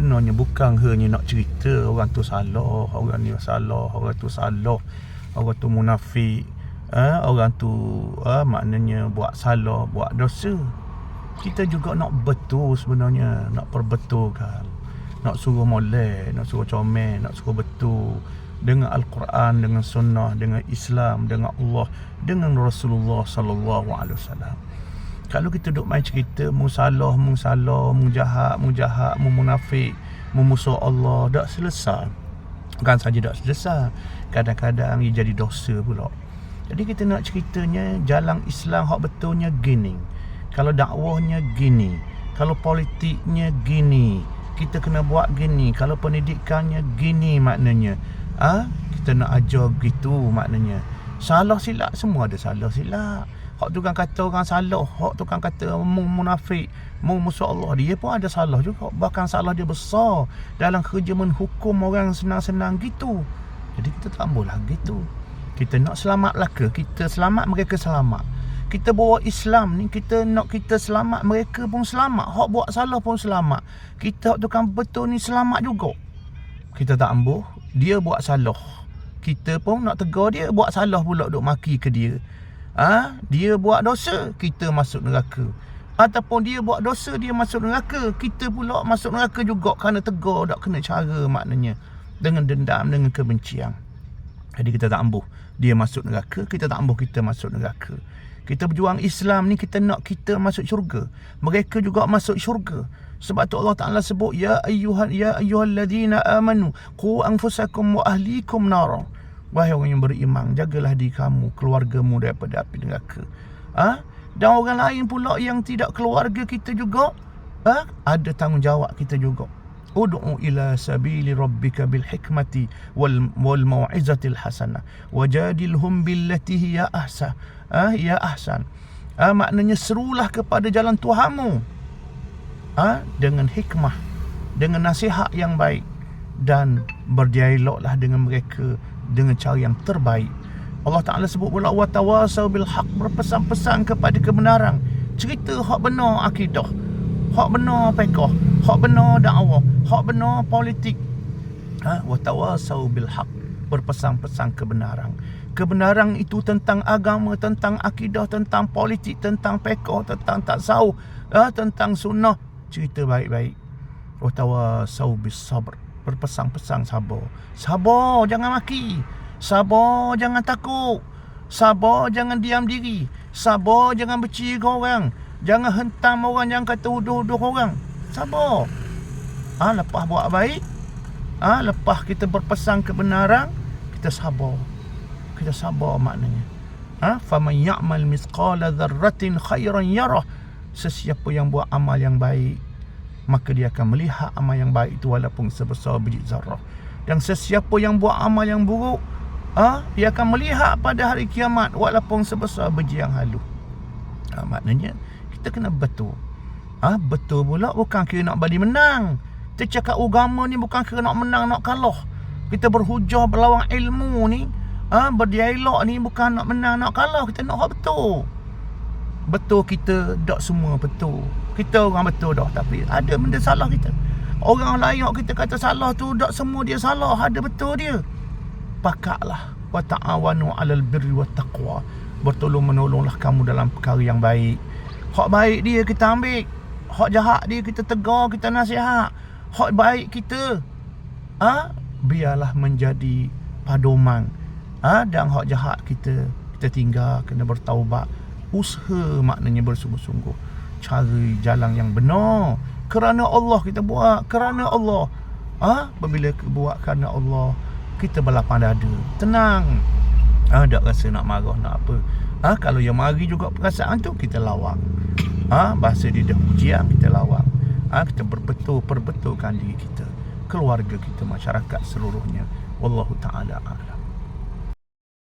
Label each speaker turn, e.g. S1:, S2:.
S1: sebenarnya bukan hanya nak cerita orang tu salah, orang ni salah, orang tu salah, orang tu munafik, eh, orang tu eh, maknanya buat salah, buat dosa. Kita juga nak betul sebenarnya, nak perbetulkan. Nak suruh molek, nak suruh comel, nak suruh betul dengan Al-Quran, dengan sunnah, dengan Islam, dengan Allah, dengan Rasulullah sallallahu alaihi wasallam. Kalau kita duk main cerita mu salah, mu salah, mu jahat, mu jahat, mu munafik, mu musuh Allah, tak selesai. Bukan saja tak selesai, kadang-kadang ia jadi dosa pula. Jadi kita nak ceritanya jalan Islam hak betulnya gini. Kalau dakwahnya gini, kalau politiknya gini, kita kena buat gini, kalau pendidikannya gini maknanya. Ah, ha? kita nak ajar begitu maknanya. Salah silap semua ada salah silap. Hak tukang kata orang salah, hak tukang kata mu munafik, mu musuh Allah, dia pun ada salah juga. Bahkan salah dia besar dalam kerja menghukum orang senang-senang gitu. Jadi kita tak boleh gitu. Kita nak selamat ke? Kita selamat mereka selamat. Kita bawa Islam ni kita nak kita selamat mereka pun selamat. Hak buat salah pun selamat. Kita tukang betul ni selamat juga. Kita tak ambuh, dia buat salah. Kita pun nak tegur dia buat salah pula duk maki ke dia ha? dia buat dosa kita masuk neraka. Ataupun dia buat dosa dia masuk neraka. Kita pula masuk neraka juga kerana tegur tak kena cara maknanya. Dengan dendam dengan kebencian. Jadi kita tak ambuh. Dia masuk neraka kita tak ambuh kita masuk neraka. Kita berjuang Islam ni kita nak kita masuk syurga. Mereka juga masuk syurga. Sebab tu Allah Taala sebut ya ayyuhal ya ayyuhalladzina amanu qu anfusakum wa ahlikum nar Wahai orang yang beriman, jagalah diri kamu, keluargamu daripada api neraka. Ha? Dan orang lain pula yang tidak keluarga kita juga, ha? ada tanggungjawab kita juga. Ud'u ila sabili rabbika bil hikmati wal wal mau'izatil hasanah wajadilhum billati hiya ahsan. Ha? Ya ahsan. Ha? maknanya serulah kepada jalan Tuhanmu. Ha? dengan hikmah, dengan nasihat yang baik dan berdialoglah dengan mereka dengan cara yang terbaik. Allah Taala sebut pula wa tawasau bil haq berpesan-pesan kepada kebenaran. Cerita hak benar akidah. Hak benar fiqh, hak benar dakwah, hak benar politik. Ha wa tawasau bil haq berpesan-pesan kebenaran. Kebenaran itu tentang agama, tentang akidah, tentang politik, tentang fiqh, tentang tasawuf, ha, tentang sunnah. Cerita baik-baik. Wa tawasau bis sabr berpesang-pesang sabar. Sabar, jangan maki. Sabar, jangan takut. Sabar, jangan diam diri. Sabar, jangan benci orang. Jangan hentam orang, jangan kata uduh-uduh orang. Sabar. Ah, ha, lepas buat baik. Ah, ha, lepas kita berpesan kebenaran, kita sabar. Kita sabar maknanya. Ah, ha, faman ya'mal mithqala dzarratin khairan yarah. Sesiapa yang buat amal yang baik, maka dia akan melihat amal yang baik itu walaupun sebesar biji zarah. Dan sesiapa yang buat amal yang buruk, ah, ha, dia akan melihat pada hari kiamat walaupun sebesar biji yang halu. Ha, maknanya kita kena betul. Ah, ha, betul pula bukan kira nak bagi menang. Kita cakap agama ni bukan kira nak menang nak kalah. Kita berhujah berlawan ilmu ni, ah, ha, berdialog ni bukan nak menang nak kalah. Kita nak betul betul kita tak semua betul. Kita orang betul dah tapi ada benda salah kita. Orang lain yang kita kata salah tu tak semua dia salah ada betul dia. Pakaklah wa ta'awanu 'alal birri wat taqwa. Bertolong menolonglah kamu dalam perkara yang baik. Hak baik dia kita ambil. Hak jahat dia kita tegur kita nasihat. Hak baik kita ah ha? biarlah menjadi padoman. Ah ha? dan hak jahat kita kita tinggal kena bertaubat usaha maknanya bersungguh-sungguh cari jalan yang benar kerana Allah kita buat kerana Allah ah ha? bila buat kerana Allah kita berlapang dada tenang ah ha? tak rasa nak marah nak apa ah ha? kalau yang mari juga perasaan tu kita lawang ah ha? bahasa dia dah ujian kita lawang ah ha? kita berbetul perbetulkan diri kita keluarga kita masyarakat seluruhnya wallahu taala alam